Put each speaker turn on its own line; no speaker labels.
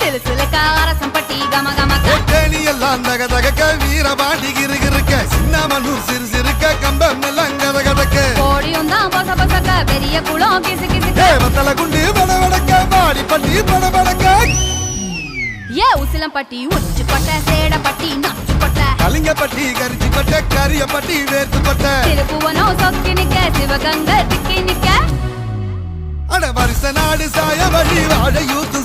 சிலு சிலுக்க அரசம்பட்டி கம கமக்க.
எல்லாம் தக தகக்க வீரபாண்டி கிருகிருக்க சின்னமனூர் சிறு சிறுக்க கம்பம் எல்லாம் கத கதக்க.
கோடியும் தான் பொச பொசக்க பெரிய குளம் கிசு கிசுக்க.
தேவத்தல குண்டு பட படக்க பாடி பட்டி பட படக்க
ஏ உசிலம்பட்டி உச்சு கொட்ட சேடப்பட்டி நச்சு கொட்ட
கலிங்கப்பட்டி கரிச்சி பட்ட கரியப்பட்டி வேர்த்து பட்ட
திருப்புவனம் சொக்கி நிக்க சிவகங்கை
வருஷ நாடு சாய வழி வாழ யூத்து